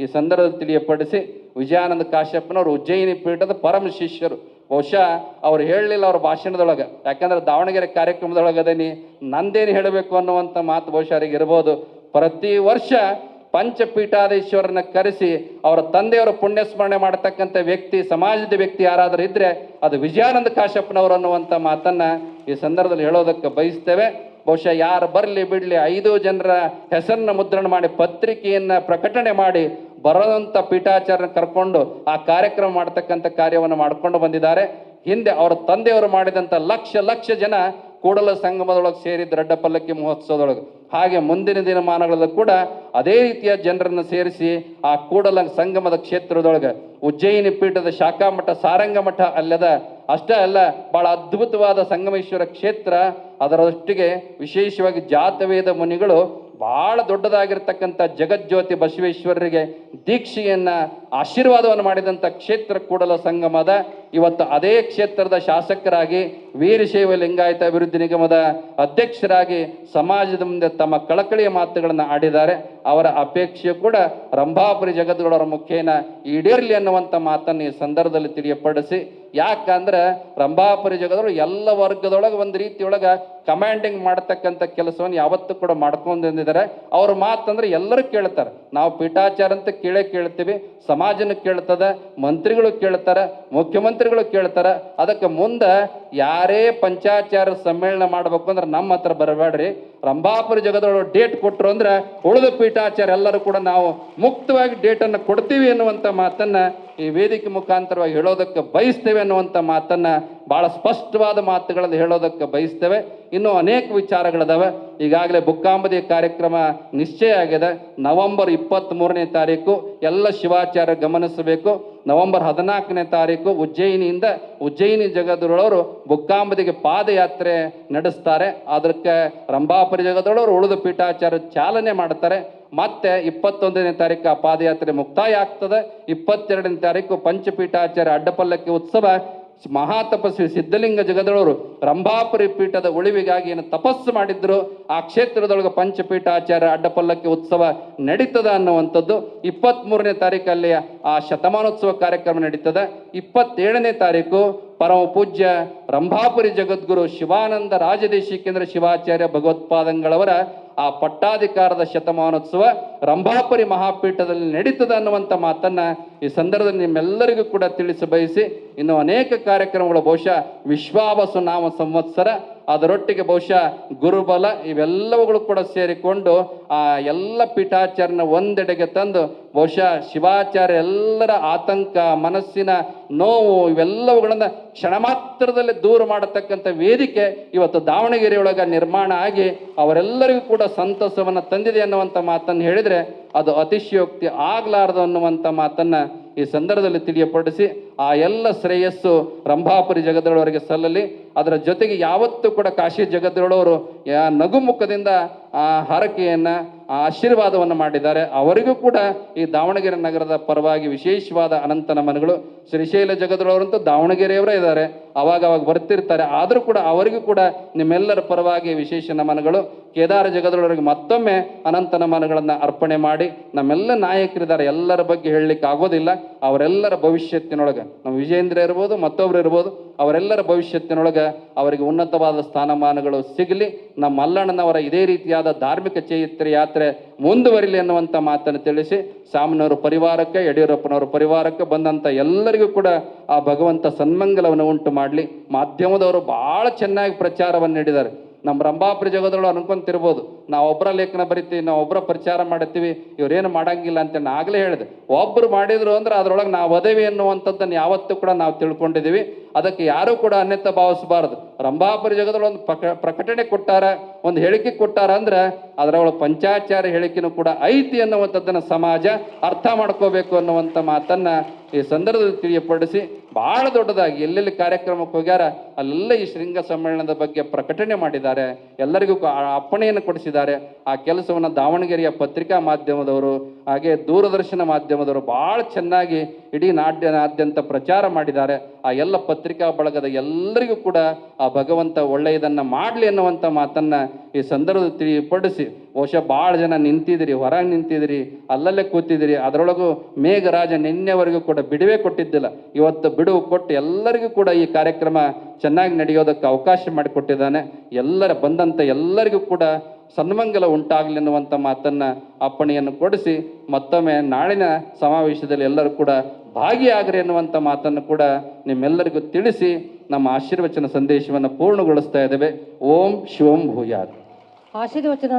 ಈ ಸಂದರ್ಭದಲ್ಲಿ ತಿಳಿಯಪಡಿಸಿ ವಿಜಯಾನಂದ ಕಾಶ್ಯಪ್ಪನವರು ಉಜ್ಜಯಿನಿ ಪೀಠದ ಪರಮ ಶಿಷ್ಯರು. ಬಹುಶಃ ಅವ್ರು ಹೇಳಲಿಲ್ಲ ಅವ್ರ ಭಾಷಣದೊಳಗೆ. ಯಾಕಂದ್ರೆ ದಾವಣಗೆರೆ ಕಾರ್ಯಕ್ರಮದೊಳಗದೇನಿ ನಂದೇನು ಹೇಳಬೇಕು ಅನ್ನುವಂಥ ಮಾತು ಬಹುಶಃ ಅವರಿಗೆ ಇರ್ಬೋದು. ಪ್ರತಿ ವರ್ಷ ಪಂಚಪೀಠಾಧೀಶ್ವರನ ಕರೆಸಿ ಅವರ ತಂದೆಯವರು ಪುಣ್ಯ ಸ್ಮರಣೆ ಮಾಡತಕ್ಕಂಥ ವ್ಯಕ್ತಿ, ಸಮಾಜದ ವ್ಯಕ್ತಿ ಯಾರಾದರೂ ಇದ್ದರೆ ಅದು ವಿಜಯಾನಂದ ಕಾಶ್ಯಪ್ಪನವರು ಅನ್ನುವಂಥ ಮಾತನ್ನ ಈ ಸಂದರ್ಭದಲ್ಲಿ ಹೇಳೋದಕ್ಕೆ ಬಯಸ್ತೇವೆ. ಬಹುಶಃ ಯಾರು ಬರಲಿ ಬಿಡಲಿ ಐದು ಜನರ ಹೆಸರನ್ನ ಮುದ್ರಣ ಮಾಡಿ ಪತ್ರಿಕೆಯನ್ನು ಪ್ರಕಟಣೆ ಮಾಡಿ ಬರೋದಂಥ ಪೀಠಾಚಾರ್ಯನ ಕರ್ಕೊಂಡು ಆ ಕಾರ್ಯಕ್ರಮ ಮಾಡ್ತಕ್ಕಂಥ ಕಾರ್ಯವನ್ನು ಮಾಡ್ಕೊಂಡು ಬಂದಿದ್ದಾರೆ. ಹಿಂದೆ ಅವರ ತಂದೆಯವರು ಮಾಡಿದಂಥ ಲಕ್ಷ ಲಕ್ಷ ಜನ ಕೂಡಲ ಸಂಗಮದೊಳಗೆ ಸೇರಿ ರಡ್ಡ ಪಲ್ಲಕ್ಕಿ ಮಹೋತ್ಸವದೊಳಗೆ. ಹಾಗೆ ಮುಂದಿನ ದಿನಮಾನಗಳಲ್ಲೂ ಕೂಡ ಅದೇ ರೀತಿಯ ಜನರನ್ನು ಸೇರಿಸಿ ಆ ಕೂಡಲ ಸಂಗಮದ ಕ್ಷೇತ್ರದೊಳಗೆ ಉಜ್ಜಯಿನಿ ಪೀಠದ ಶಾಖಾ ಮಠ ಸಾರಂಗ ಮಠ ಅಲ್ಲದ ಅಷ್ಟೇ ಅಲ್ಲ, ಬಹಳ ಅದ್ಭುತವಾದ ಸಂಗಮೇಶ್ವರ ಕ್ಷೇತ್ರ, ಅದರೊಟ್ಟಿಗೆ ವಿಶೇಷವಾಗಿ ಜಾತವೇದ ಮುನಿಗಳು ಬಹಳ ದೊಡ್ಡದಾಗಿರ್ತಕ್ಕಂಥ ಜಗಜ್ಯೋತಿ ಬಸವೇಶ್ವರರಿಗೆ ದೀಕ್ಷೆಯನ್ನ, ಆಶೀರ್ವಾದವನ್ನು ಮಾಡಿದಂಥ ಕ್ಷೇತ್ರ ಕೂಡಲ ಸಂಗಮದ ಇವತ್ತು ಅದೇ ಕ್ಷೇತ್ರದ ಶಾಸಕರಾಗಿ ವೀರಶೈವ ಲಿಂಗಾಯತ ಅಭಿವೃದ್ಧಿ ನಿಗಮದ ಅಧ್ಯಕ್ಷರಾಗಿ ಸಮಾಜದ ಮುಂದೆ ತಮ್ಮ ಕಳಕಳಿಯ ಮಾತುಗಳನ್ನು ಆಡಿದ್ದಾರೆ. ಅವರ ಅಪೇಕ್ಷೆ ಕೂಡ ರಂಭಾಪುರಿ ಜಗದ್ಗಳವರ ಮುಖೇನ ಈಡೇರಲಿ ಅನ್ನುವಂಥ ಮಾತನ್ನು ಈ ಸಂದರ್ಭದಲ್ಲಿ ತಿಳಿಯಪಡಿಸಿ ಯಾಕಂದ್ರೆ ರಂಭಾಪುರಿ ಜಗದೊಳಗೆ ಎಲ್ಲ ವರ್ಗದೊಳಗೆ ಒಂದು ರೀತಿಯೊಳಗೆ ಕಮಾಂಡಿಂಗ್ ಮಾಡ್ತಕ್ಕಂಥ ಕೆಲಸವನ್ನು ಯಾವತ್ತೂ ಕೂಡ ಮಾಡ್ಕೊಂಡಿದ್ದಾರೆ ಅವ್ರ ಮಾತಂದ್ರೆ ಎಲ್ಲರೂ ಕೇಳ್ತಾರೆ. ನಾವು ಪೀಠಾಚಾರ ಅಂತ ಕೇಳೇ ಕೇಳ್ತೀವಿ, ಸಮಾಜನ ಕೇಳ್ತದೆ, ಮಂತ್ರಿಗಳು ಕೇಳ್ತಾರೆ, ಮುಖ್ಯಮಂತ್ರಿಗಳು ಕೇಳ್ತಾರೆ. ಅದಕ್ಕೆ ಮುಂದೆ ಯಾರೇ ಪಂಚಾಚಾರ ಸಮ್ಮೇಳನ ಮಾಡ್ಬೇಕು ಅಂದ್ರೆ ನಮ್ಮ ಹತ್ರ ಬರಬೇಡ್ರಿ. ರಂಭಾಪುರಿ ಜಗದೊಳಗೆ ಡೇಟ್ ಕೊಟ್ಟರು ಅಂದ್ರೆ ಉಳಿದ ಪೀಠಾಚಾರ ಎಲ್ಲರೂ ಕೂಡ ನಾವು ಮುಕ್ತವಾಗಿ ಡೇಟನ್ನು ಕೊಡ್ತೀವಿ ಅನ್ನುವಂಥ ಮಾತನ್ನ ಈ ವೇದಿಕೆ ಮುಖಾಂತರವಾಗಿ ಹೇಳೋದಕ್ಕೆ ಬಯಸ್ತೇವೆ ಅನ್ನುವಂಥ ಮಾತನ್ನು ಭಾಳ ಸ್ಪಷ್ಟವಾದ ಮಾತುಗಳಲ್ಲಿ ಹೇಳೋದಕ್ಕೆ ಬಯಸ್ತೇವೆ. ಇನ್ನೂ ಅನೇಕ ವಿಚಾರಗಳಿದಾವೆ. ಈಗಾಗಲೇ ಬುಕ್ಕಾಂಬದಿ ಕಾರ್ಯಕ್ರಮ ನಿಶ್ಚಯ ಆಗಿದೆ. ನವೆಂಬರ್ ಇಪ್ಪತ್ತ್ ಮೂರನೇ ತಾರೀಕು ಎಲ್ಲ ಶಿವಾಚಾರ್ಯ ಗಮನಿಸಬೇಕು. ನವೆಂಬರ್ ಹದಿನಾಲ್ಕನೇ ತಾರೀಕು ಉಜ್ಜಯಿನಿಯಿಂದ ಉಜ್ಜಯಿನಿ ಜಗದೊಳವರು ಬುಕ್ಕಾಂಬದಿಗೆ ಪಾದಯಾತ್ರೆ ನಡೆಸ್ತಾರೆ. ಅದಕ್ಕೆ ರಂಭಾಪುರಿ ಜಗದೊಳವರು ಉಳಿದ ಪೀಠಾಚಾರ್ಯ ಚಾಲನೆ ಮಾಡ್ತಾರೆ. ಮತ್ತೆ ಇಪ್ಪತ್ತೊಂದನೇ ತಾರೀಕು ಆ ಪಾದಯಾತ್ರೆ ಮುಕ್ತಾಯ ಆಗ್ತದೆ ಇಪ್ಪತ್ತೆರಡನೇ ತಾರೀಕು ಪಂಚಪೀಠಾಚಾರ್ಯ ಅಡ್ಡಪಲ್ಲಕ್ಕಿ ಉತ್ಸವ. ಮಹಾತಪಸ್ವಿ ಸಿದ್ಧಲಿಂಗ ಜಗದಳವರು ರಂಭಾಪುರಿ ಪೀಠದ ಉಳಿವಿಗಾಗಿ ಏನು ತಪಸ್ಸು ಮಾಡಿದ್ರು. ಆ ಕ್ಷೇತ್ರದೊಳಗೆ ಪಂಚಪೀಠಾಚಾರ್ಯ ಅಡ್ಡಪಲ್ಲಕ್ಕಿ ಉತ್ಸವ ನಡೀತದ ಅನ್ನುವಂಥದ್ದು. ಇಪ್ಪತ್ತ್ ಮೂರನೇ ತಾರೀಕಲ್ಲಿ ಆ ಶತಮಾನೋತ್ಸವ ಕಾರ್ಯಕ್ರಮ ನಡೀತದೆ. ಇಪ್ಪತ್ತೇಳನೇ ತಾರೀಕು ಪರಮ ಪೂಜ್ಯ ರಂಭಾಪುರಿ ಜಗದ್ಗುರು ಶಿವಾನಂದ ರಾಜದೇಶಿಕೇಂದ್ರ ಶಿವಾಚಾರ್ಯ ಭಗವತ್ಪಾದಂಗಳವರ ಆ ಪಟ್ಟಾಧಿಕಾರದ ಶತಮಾನೋತ್ಸವ ರಂಭಾಪುರಿ ಮಹಾಪೀಠದಲ್ಲಿ ನಡೀತದೆ ಅನ್ನುವಂಥ ಮಾತನ್ನ ಈ ಸಂದರ್ಭದಲ್ಲಿ ನಿಮ್ಮೆಲ್ಲರಿಗೂ ಕೂಡ ತಿಳಿಸಿ ಬಯಸಿ ಇನ್ನು ಅನೇಕ ಕಾರ್ಯಕ್ರಮಗಳು ಬಹುಶಃ ವಿಶ್ವಾವಸು ನಾಮ ಸಂವತ್ಸರ ಅದರೊಟ್ಟಿಗೆ ಬಹುಶಃ ಗುರುಬಲ ಇವೆಲ್ಲವುಗಳು ಕೂಡ ಸೇರಿಕೊಂಡು ಆ ಎಲ್ಲ ಪೀಠಾಚಾರ್ಯನ ಒಂದೆಡೆಗೆ ತಂದು ಬಹುಶಃ ಶಿವಾಚಾರ್ಯ ಎಲ್ಲರ ಆತಂಕ, ಮನಸ್ಸಿನ ನೋವು ಇವೆಲ್ಲವುಗಳನ್ನು ಕ್ಷಣ ಮಾತ್ರದಲ್ಲಿ ದೂರ ಮಾಡತಕ್ಕಂಥ ವೇದಿಕೆ ಇವತ್ತು ದಾವಣಗೆರೆಯೊಳಗ ನಿರ್ಮಾಣ ಆಗಿ ಅವರೆಲ್ಲರಿಗೂ ಕೂಡ ಸಂತಸವನ್ನು ತಂದಿದೆ ಅನ್ನುವಂಥ ಮಾತನ್ನು ಹೇಳಿದರೆ ಅದು ಅತಿಶಯೋಕ್ತಿ ಆಗಲಾರದು ಅನ್ನುವಂಥ ಮಾತನ್ನ ಈ ಸಂದರ್ಭದಲ್ಲಿ ತಿಳಿಯಪಡಿಸಿ ಆ ಎಲ್ಲ ಶ್ರೇಯಸ್ಸು ರಂಭಾಪುರಿ ಜಗದಳವರಿಗೆ ಸಲ್ಲಲಿ, ಅದರ ಜೊತೆಗೆ ಯಾವತ್ತೂ ಕೂಡ ಕಾಶಿ ಜಗದಳವರು ನಗುಮುಖದಿಂದ ಆ ಹರಕೆಯನ್ನ, ಆ ಆಶೀರ್ವಾದವನ್ನು ಮಾಡಿದ್ದಾರೆ. ಅವರಿಗೂ ಕೂಡ ಈ ದಾವಣಗೆರೆ ನಗರದ ಪರವಾಗಿ ವಿಶೇಷವಾದ ಅನಂತ ನಮನಗಳು ಶ್ರೀಶೈಲ ಜಗದಳವರಂತೂ ದಾವಣಗೆರೆಯವರೇ ಇದ್ದಾರೆ. ಅವಾಗ ಅವಾಗ ಬರ್ತಿರ್ತಾರೆ. ಆದರೂ ಕೂಡ ಅವರಿಗೂ ಕೂಡ ನಿಮ್ಮೆಲ್ಲರ ಪರವಾಗಿ ವಿಶೇಷ ನಮನಗಳು. ಕೇದಾರ ಜಗದೊಳಗೆ ಮತ್ತೊಮ್ಮೆ ಅನಂತ ನಮನಗಳನ್ನು ಅರ್ಪಣೆ ಮಾಡಿ ನಮ್ಮೆಲ್ಲ ನಾಯಕರಿದ್ದಾರೆ. ಎಲ್ಲರ ಬಗ್ಗೆ ಹೇಳಲಿಕ್ಕೆ ಆಗೋದಿಲ್ಲ. ಅವರೆಲ್ಲರ ಭವಿಷ್ಯತ್ತಿನೊಳಗೆ, ನಮ್ಮ ವಿಜೇಂದ್ರ ಇರ್ಬೋದು ಮತ್ತೊಬ್ಬರು ಇರ್ಬೋದು, ಅವರೆಲ್ಲರ ಭವಿಷ್ಯತ್ತಿನೊಳಗೆ ಅವರಿಗೆ ಉನ್ನತವಾದ ಸ್ಥಾನಮಾನಗಳು ಸಿಗಲಿ. ನಮ್ಮ ಮಲ್ಲಣ್ಣನವರ ಇದೇ ರೀತಿಯಾದ ಧಾರ್ಮಿಕ ಚೈತ್ರ ಯಾತ್ರೆ ಮುಂದುವರಿಲಿ ಅನ್ನುವಂಥ ಮಾತನ್ನು ತಿಳಿಸಿ ಸಾಮನವರ ಪರಿವಾರಕ್ಕೆ, ಯಡಿಯೂರಪ್ಪನವರ ಪರಿವಾರಕ್ಕೆ ಬಂದಂಥ ಎಲ್ಲರಿಗೂ ಕೂಡ ಆ ಭಗವಂತ ಸನ್ಮಂಗಲವನ್ನು ಉಂಟು ಮಾಡಲಿ. ಮಾಧ್ಯಮದವರು ಭಾಳ ಚೆನ್ನಾಗಿ ಪ್ರಚಾರವನ್ನು ನೀಡಿದ್ದಾರೆ. ನಮ್ಮ ರಂಭಾಪುರಿ ಜಗದೊಳಗೆ ಅನ್ಕೊಂತಿರ್ಬೋದು ನಾವು ಒಬ್ಬರ ಲೇಖನ ಬರಿತೀವಿ, ನಾವು ಒಬ್ಬರ ಪ್ರಚಾರ ಮಾಡುತ್ತೀವಿ ಇವರೇನು ಮಾಡಂಗಿಲ್ಲ ಅಂತ ನಾನು ಆಗಲೇ ಹೇಳಿದೆ. ಒಬ್ಬರು ಮಾಡಿದ್ರು ಅಂದ್ರೆ ಅದರೊಳಗೆ ನಾವು ಅದೇವಿ ಅನ್ನುವಂಥದ್ದನ್ನು ಯಾವತ್ತೂ ಕೂಡ ನಾವು ತಿಳ್ಕೊಂಡಿದ್ದೀವಿ ಅದಕ್ಕೆ ಯಾರೂ ಕೂಡ ಅನ್ಯತ ಭಾವಿಸಬಾರದು. ರಂಭಾಪುರಿ ಜಗದೊಳಗೆ ಒಂದು ಪ್ರಕ, ಪ್ರಕಟಣೆ ಕೊಟ್ಟಾರ, ಒಂದು ಹೇಳಿಕೆ ಕೊಟ್ಟಾರ ಅಂದ್ರೆ ಅದರೊಳಗೆ ಪಂಚಾಚಾರ ಹೇಳಿಕೆನೂ ಕೂಡ ಐತಿ ಅನ್ನುವಂಥದ್ದನ್ನು ಸಮಾಜ ಅರ್ಥ ಮಾಡ್ಕೋಬೇಕು ಅನ್ನುವಂಥ ಮಾತನ್ನು ಈ ಸಂದರ್ಭದಲ್ಲಿ ತಿಳಿಯಪಡಿಸಿ ಬಹಳ ದೊಡ್ಡದಾಗಿ ಎಲ್ಲೆಲ್ಲಿ ಕಾರ್ಯಕ್ರಮಕ್ಕೆ ಹೋಗ್ಯಾರ, ಅಲ್ಲೆಲ್ಲ ಈ ಶೃಂಗ ಸಮ್ಮೇಳನದ ಬಗ್ಗೆ ಪ್ರಕಟಣೆ ಮಾಡಿದ್ದಾರೆ. ಎಲ್ಲರಿಗೂ ಅಪ್ಪಣೆಯನ್ನು ಕೊಡಿಸಿದ್ದಾರೆ. ಆ ಕೆಲಸವನ್ನು ದಾವಣಗೆರೆಯ ಪತ್ರಿಕಾ ಮಾಧ್ಯಮದವರು ಹಾಗೆ ದೂರದರ್ಶನ ಮಾಧ್ಯಮದವರು ಭಾಳ ಚೆನ್ನಾಗಿ ಇಡೀ ನಾಡ್ಯನಾದ್ಯಂತ ಪ್ರಚಾರ ಮಾಡಿದ್ದಾರೆ. ಆ ಎಲ್ಲ ಪತ್ರಿಕಾ ಬಳಗದ ಎಲ್ಲರಿಗೂ ಕೂಡ ಆ ಭಗವಂತ ಒಳ್ಳೆಯದನ್ನು ಮಾಡಲಿ ಅನ್ನುವಂಥ ಮಾತನ್ನು ಈ ಸಂದರ್ಭದಲ್ಲಿ ತಿಳಿಪಡಿಸಿ, ಬಹುಶಃ ಭಾಳ ಜನ ನಿಂತಿದ್ದೀರಿ, ಹೊರಗೆ ನಿಂತಿದ್ದೀರಿ, ಅಲ್ಲಲ್ಲೇ ಕೂತಿದ್ದೀರಿ, ಅದರೊಳಗೂ ಮೇಘರಾಜ ನಿನ್ನೆವರೆಗೂ ಕೂಡ ಬಿಡುವೆ ಕೊಟ್ಟಿದ್ದಿಲ್ಲ. ಇವತ್ತು ಬಿಡುವು ಕೊಟ್ಟು ಎಲ್ಲರಿಗೂ ಕೂಡ ಈ ಕಾರ್ಯಕ್ರಮ ಚೆನ್ನಾಗಿ ನಡೆಯೋದಕ್ಕೆ ಅವಕಾಶ ಮಾಡಿಕೊಟ್ಟಿದ್ದಾನೆ. ಎಲ್ಲರ ಬಂದಂಥ ಎಲ್ಲರಿಗೂ ಕೂಡ ಸನ್ಮಂಗಲ ಉಂಟಾಗಲಿ ಅನ್ನುವಂಥ ಮಾತನ್ನು ಅಪ್ಪಣೆಯನ್ನು ಕೊಡಿಸಿ ಮತ್ತೊಮ್ಮೆ ನಾಳಿನ ಸಮಾವೇಶದಲ್ಲಿ ಎಲ್ಲರೂ ಕೂಡ ಭಾಗಿಯಾಗ್ರಿ ಅನ್ನುವಂಥ ಮಾತನ್ನು ಕೂಡ ನಿಮ್ಮೆಲ್ಲರಿಗೂ ತಿಳಿಸಿ ನಮ್ಮ ಆಶೀರ್ವಚನ ಸಂದೇಶವನ್ನು ಪೂರ್ಣಗೊಳಿಸ್ತಾ ಇದ್ದೇವೆ. ಓಂ ಶಿವಂ ಭೂಯಾದ
ಆಶೀರ್ವಚನ